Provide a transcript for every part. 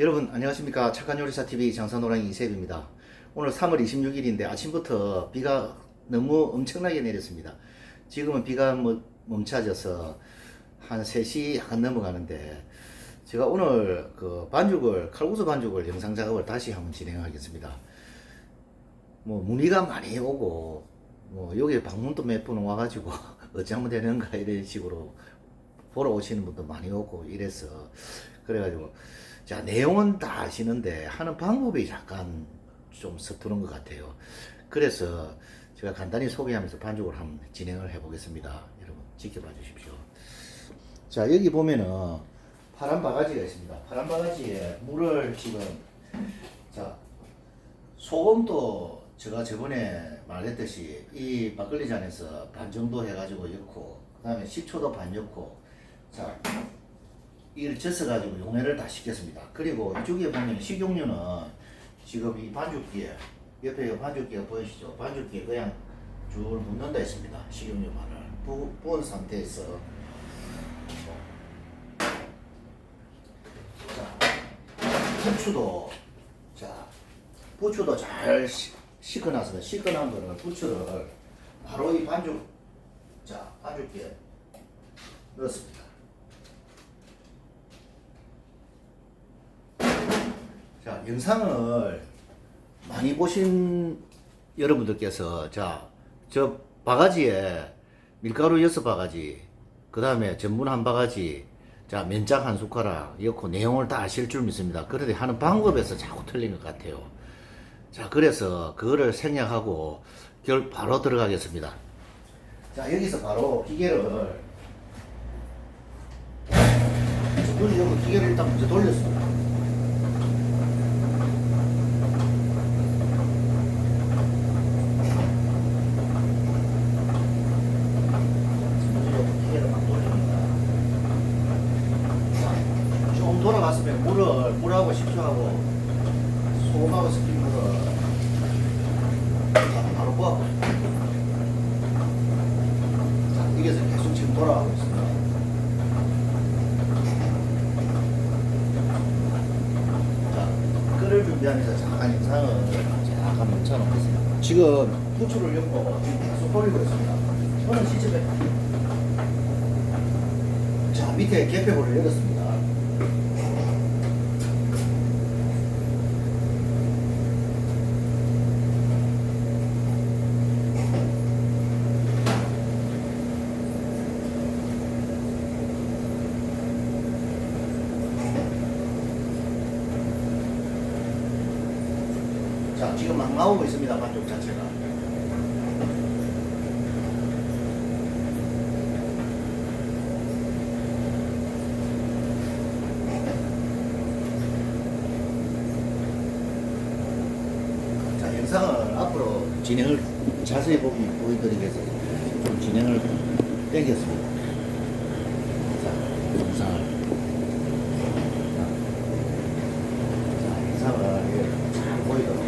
여러분 안녕하십니까 착한 요리사 TV 장사노랑이 이세입니다. 오늘 3월 26일인데 아침부터 비가 너무 엄청나게 내렸습니다. 지금은 비가 뭐 멈춰져서 한 3시 약간 넘어가는데 제가 오늘 그 반죽을 칼국수 반죽을 영상 작업을 다시 한번 진행하겠습니다. 뭐 문의가 많이 오고 뭐 여기 방문도 몇번 와가지고 어찌하면 되는가 이런 식으로 보러 오시는 분도 많이 오고 이래서 그래가지고 자 내용은 다 아시는데 하는 방법이 약간 좀 서투른 것 같아요. 그래서 제가 간단히 소개하면서 반죽을 한번 진행을 해보겠습니다. 여러분 지켜봐 주십시오. 자 여기 보면은 파란 바가지가 있습니다. 파란 바가지에 물을 지금 자 소금도 제가 저번에 말했듯이 이 막걸리 잔에서 반 정도 해가지고 넣고 그 다음에 식초도 반 넣고 자 이를 젖어가지고 용해를 다 시켰습니다. 그리고 이쪽에 보면 식용유는 지금 이 반죽기에 옆에 이 반죽기가 보이시죠? 반죽기에 그냥 줄 붓는다 했습니다. 식용유만을 부, 부은 상태에서 자 부추도 자 부추도 잘 시- 식어놨습니다. 식어난 거를 부추를 바로 이 반죽 자 반죽기에 넣었습니다. 자, 영상을 많이 보신 여러분들께서 자, 저 바가지에 밀가루 여섯 바가지, 그 다음에 전분 한 바가지, 자, 면장 한 숟가락, 넣고 내용을 다 아실 줄 믿습니다. 그런데 하는 방법에서 자꾸 틀린 것 같아요. 자, 그래서 그거를 생략하고 결 바로 들어가겠습니다. 자, 여기서 바로 기계를 기계를 일단 먼저 돌렸습니다. 기계를 막 돌립니다. 자, 좀 돌아갔으면 물을 물하고 식초하고 소금하고 섞인 물을 자, 바로 부어고 자, 이게 계속 지금 돌아가고 있습니다. 자, 끓을 준비하면서 잠깐 영상을 잠깐 멈춰놓겠습니다. 지금 엮고 지금 계속 돌리고 있습니다. 저는 시점에 자, 밑에 개폐볼을 열었습니다. 자, 지금 막 나오고 있습니다. 반죽 자체가. 자, 영상을 앞으로 진행을 자세히 보기, 보여드리기 위해서 좀 진행을 땡겼습니다. 자, 영상을. 자, 자, 영상을 잘 보이도록.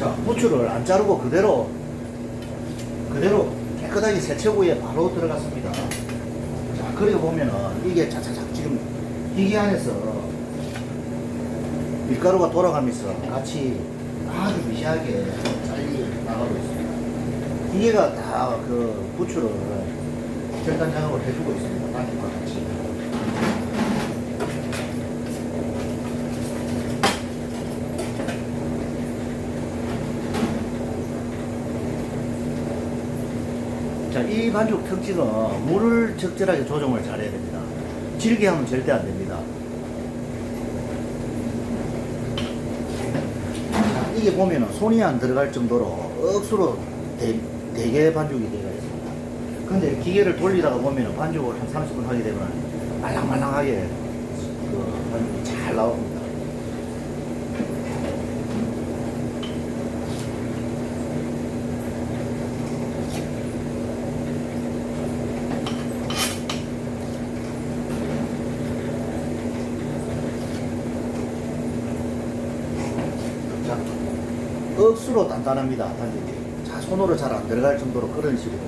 자, 부추를 안 자르고 그대로 그대로 깨끗하게 세척후에 바로 들어갔습니다. 자, 그리고 보면은 이게 자자작 지금 기계 안에서 밀가루가 돌아가면서 같이 아주 미세하게 잘리 나가고 있습니다. 기계가 다 그 부추를 절단 작업을 해주고 있습니다. 반죽과 같이. 자, 이 반죽 특징은 물을 적절하게 조정을 잘해야 됩니다. 질게 하면 절대 안 됩니다. 자, 이게 보면은 손이 안 들어갈 정도로 억수로 대, 대게 반죽이 되어 있습니다. 근데 기계를 돌리다가 보면은 반죽을 한 30분 하게 되면 말랑말랑하게 그 반죽이 잘 나옵니다. 억수 실수로 단단합니다. 반죽이. 자, 손으로 잘 안 들어갈 정도로 그런 식으로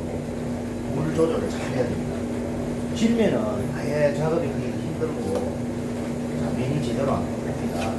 물 조절을 잘 해야 됩니다. 질면은 아예 작업이 힘들고, 자, 면이 제대로 안 됩니다.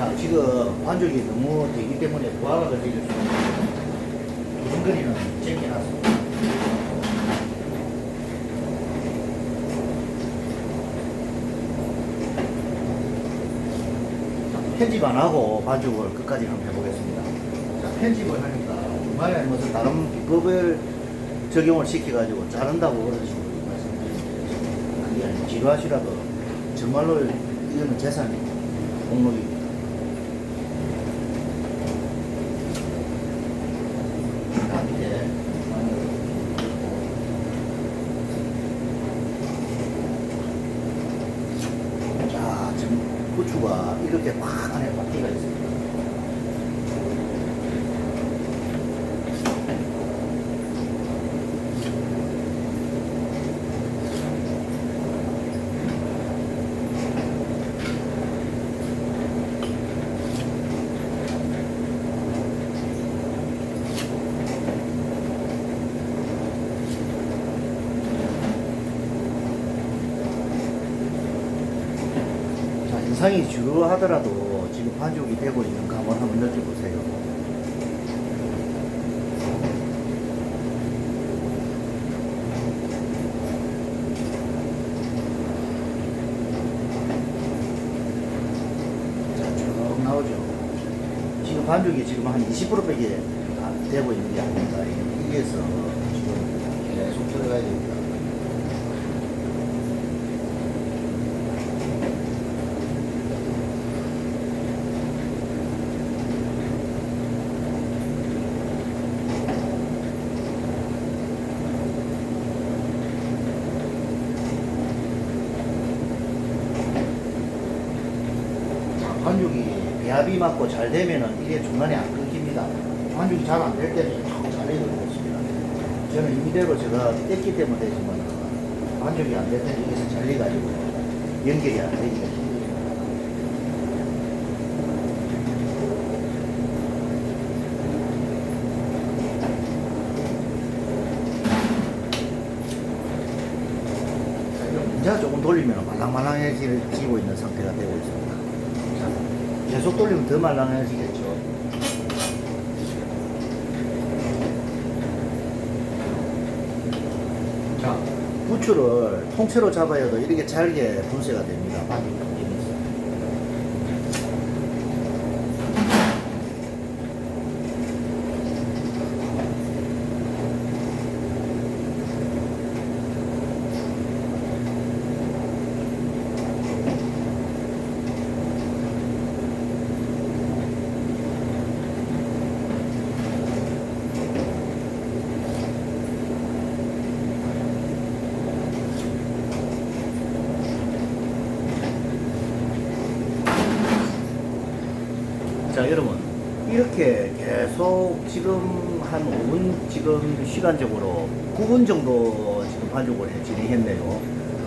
자, 지금 반죽이 너무 되기 때문에 부하가 걸릴 수 있는 두근거리는 챙겨놨습니다. 자, 편집 안 하고 반죽을 끝까지 한번 해보겠습니다. 자, 편집을 하니까 중간에 무슨 다른 비법을 적용을 시켜가지고 자른다고 그런 식으로 말씀드리는데 그게 아니고 지루하시라도 정말로 이거는 재산입니다. 목록입니다. 자, 밑에 마늘. 자, 지금 고추가 이렇게 막 안에 바퀴가 있습니다. 자, 인상이 주루하더라도 지금 반죽이 되고 있는 감을 한번 느껴보세요. 자, 쭉 나오죠. 지금 반죽이 지금 한 20%밖에 안 되고 있는 게 아닙니다. 이게서 지금 계속 들어가야 됩니다. 자, 반죽이 배합이 맞고 잘 되면은 이게 중간에 안 끊깁니다. 반죽이 잘안 될 때는 탁 잘려야 되겠습니다. 저는 이대로 제가 뗐기 때문에 되지만 반죽이 안될 때는 이게 잘려가지고 연결이 안 문자 조금 돌리면 말랑말랑해지고 있는 상태가 되고 있습니다. 자, 계속 돌리면 더 말랑해지겠죠. 자, 부추를 통째로 잡아야 도 이렇게 잘게 분쇄가 됩니다. 자 여러분. 이렇게 계속 지금 한 5분 지금 시간적으로 9분 정도 지금 반죽을 해- 진행했네요.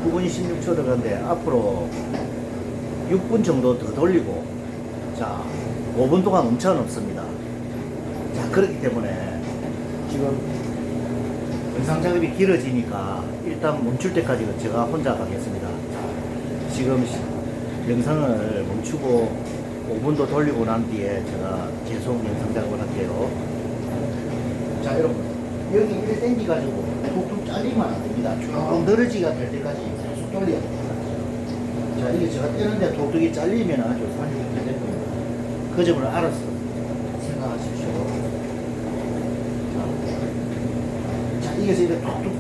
9분 16초 들어간데 앞으로 6분 정도 더 돌리고 자 5분 동안 엄청 없습니다. 자 그렇기 때문에 지금 영상 작업이 길어지니까 일단 멈출 때까지 제가 혼자 가겠습니다. 자, 지금 시- 영상을 멈추고 5분도 돌리고 난 뒤에 제가 계속 영상 작업을 할게요. 자, 여러분. 여기 이렇게 당기가지고 툭툭 잘리면 안 됩니다. 쭉 늘어지가 될 때까지 계속 돌려야 됩니다. 자, 이게 제가 떼는데 툭툭이 잘리면 아주 반죽이 될 겁니다. 그 점을 알아서 생각하십시오. 자, 자 이게 이렇게 툭툭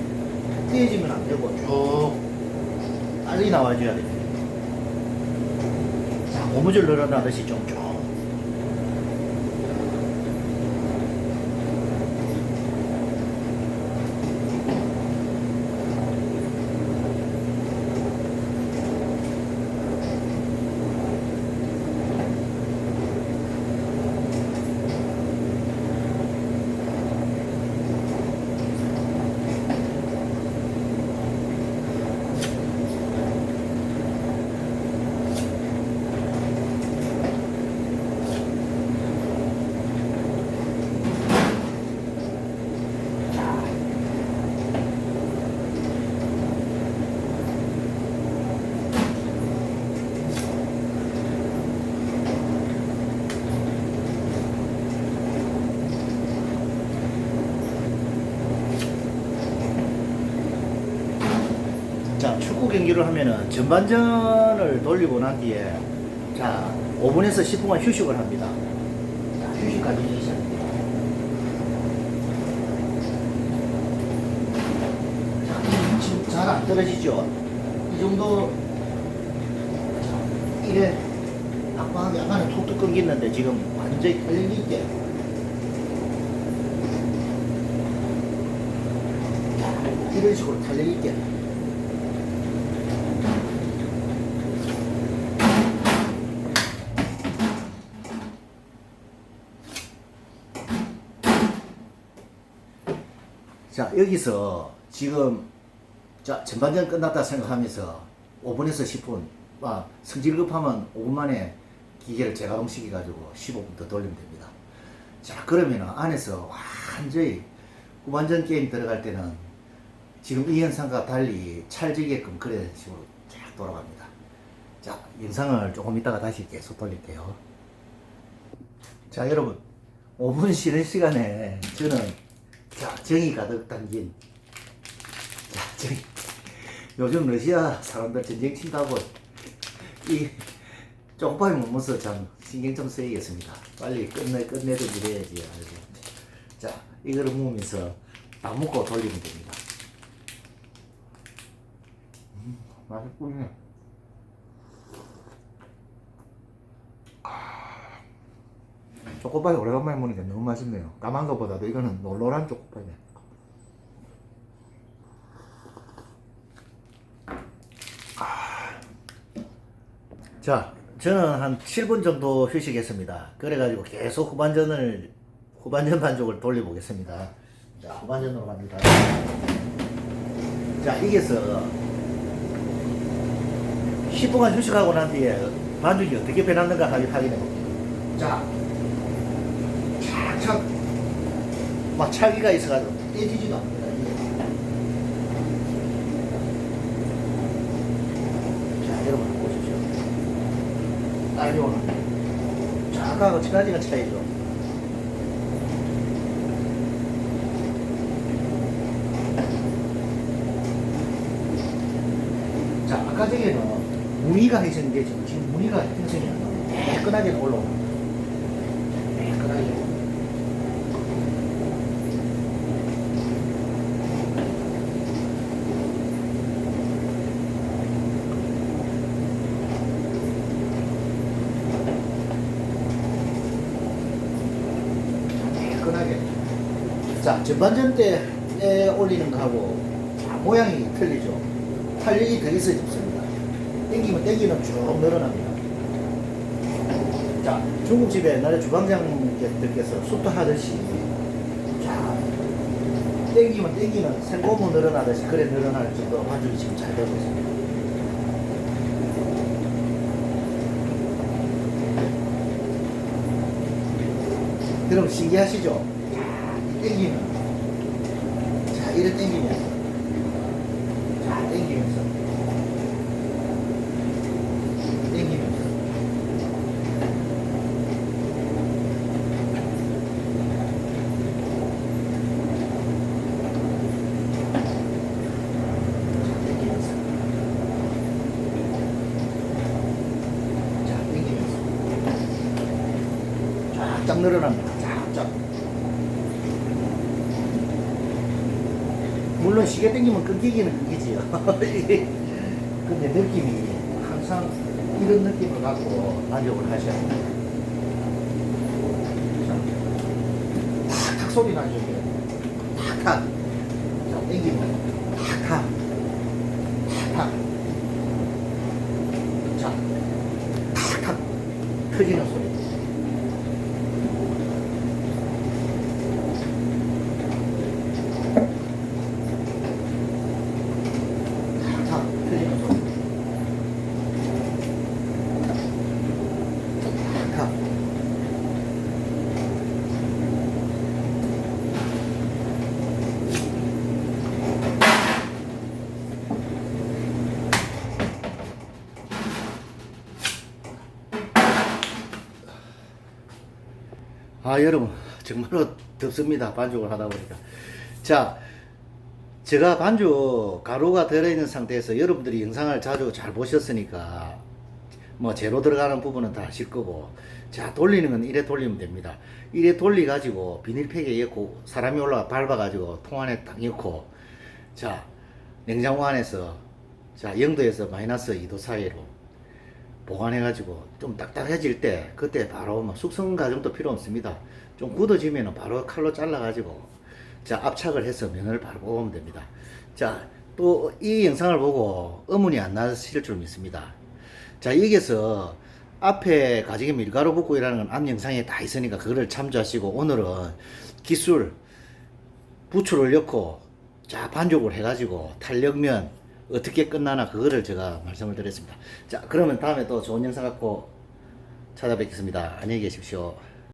띄어지면 안 되고 쭉 빨리 나와줘야 됩니다. 자, 고무줄 늘어나듯이 좀쭉. 경기를 하면은 전반전을 돌리고 난 뒤에 자, 5분에서 10분간 휴식을 합니다. 자, 휴식까지 시작합니다. 자, 지금 잘안 떨어지죠? 이 정도 자, 이래 약간 약간은 툭툭 끊기는데 지금 완전히 있게 자, 이런 식으로 탄력 있게 자 여기서 지금 자 전반전 끝났다 생각하면서 5분에서 10분 아, 성질 급하면 5분 만에 기계를 재가동시켜 가지고 15분 더 돌리면 됩니다. 자 그러면 안에서 완전히 후반전 게임 들어갈 때는 지금 이 현상과 달리 찰지게끔 그런 식으로 쫙 돌아갑니다. 자 영상을 조금 이따가 다시 계속 돌릴게요. 자 여러분 5분 쉬는 시간에 저는 자, 정이 가득 담긴. 자, 정이. 요즘 러시아 사람들 전쟁 친다고 이 쪽파이 못 먹어서 참 신경 좀 써야겠습니다. 빨리 끝내, 끝내도 이래야지. 알죠? 자, 이거를 먹으면서 밥 먹고 돌리면 됩니다. 음, 맛있군요. 초코파이 오래간만에 먹으니까 너무 맛있네요. 까만 것보다도 이거는 놀놀한 초코파이네. 아. 자, 저는 한 7분 정도 휴식했습니다. 그래가지고 계속 후반전을, 후반전 반죽을 돌려보겠습니다. 자, 후반전으로 갑니다. 자, 이게서 10분간 휴식하고 난 뒤에 반죽이 어떻게 변했는가 확인해 볼게요. 자, 착착 막 차기가 있어가지고 떼지지도 않습니다. 자, 여러분 보십시오. 딸기오는 자, 아까하고 천 가지가 차이죠. 자, 아까 전에는 무늬가 형성이 되죠. 지금 무늬가 형성이 안 나와요. 매끈하게 올라옵니다. 매끈하게. 매끈하게. 자, 전반전 때에 올리는 거하고 자, 모양이 틀리죠. 탄력이 더 있어야 좋습니다. 땡기면 땡기는 쭉 늘어납니다. 자, 중국집에 옛날에 주방장님께서 수토하듯이 자, 땡기면 땡기는 생고무 늘어나듯이 그래 늘어날 정도로 반죽이 지금 잘 되고 있습니다. 여러분 신기하시죠? 땡기는. 자, 이래 땡기면서. 자, 땡기면서. 땡기면서. 쫙쫙 늘어납니다. 쫙쫙. 물론 시계 당기면 끊기기는 끊기지요. 근데 느낌이 항상 이런 느낌을 갖고 만족을 하셔야. 자, 탁탁 소리 나죠. 탁탁. 자, 당기면 탁탁. 탁탁. 자, 탁탁. 터지는 소리. 아 여러분 정말로 덥습니다 반죽을 하다 보니까. 자 제가 반죽 가루가 들어있는 상태에서 여러분들이 영상을 자주 잘 보셨으니까 뭐 재로 들어가는 부분은 다 아실 거고 자 돌리는 건 이래 돌리면 됩니다. 이래 돌리 가지고 비닐팩에 넣고 사람이 올라가 밟아 가지고 통 안에 딱 넣고 자 냉장고 안에서 자 0도에서 마이너스 2도 사이로 보관해가지고 좀 딱딱해질 때 그때 바로 뭐 숙성 과정도 필요 없습니다. 좀 굳어지면 바로 칼로 잘라가지고 자 압착을 해서 면을 바로 뽑으면 됩니다. 자 또 이 영상을 보고 의문이 안 나실 줄 믿습니다. 자 여기서 앞에 가지개 밀가루 붓고 일하는 건 앞 영상에 다 있으니까 그거를 참조하시고 오늘은 기술 부추를 넣고 자 반죽을 해가지고 탄력면 어떻게 끝나나 그거를 제가 말씀을 드렸습니다. 자 그러면 다음에 또 좋은 영상 갖고 찾아뵙겠습니다. 안녕히 계십시오.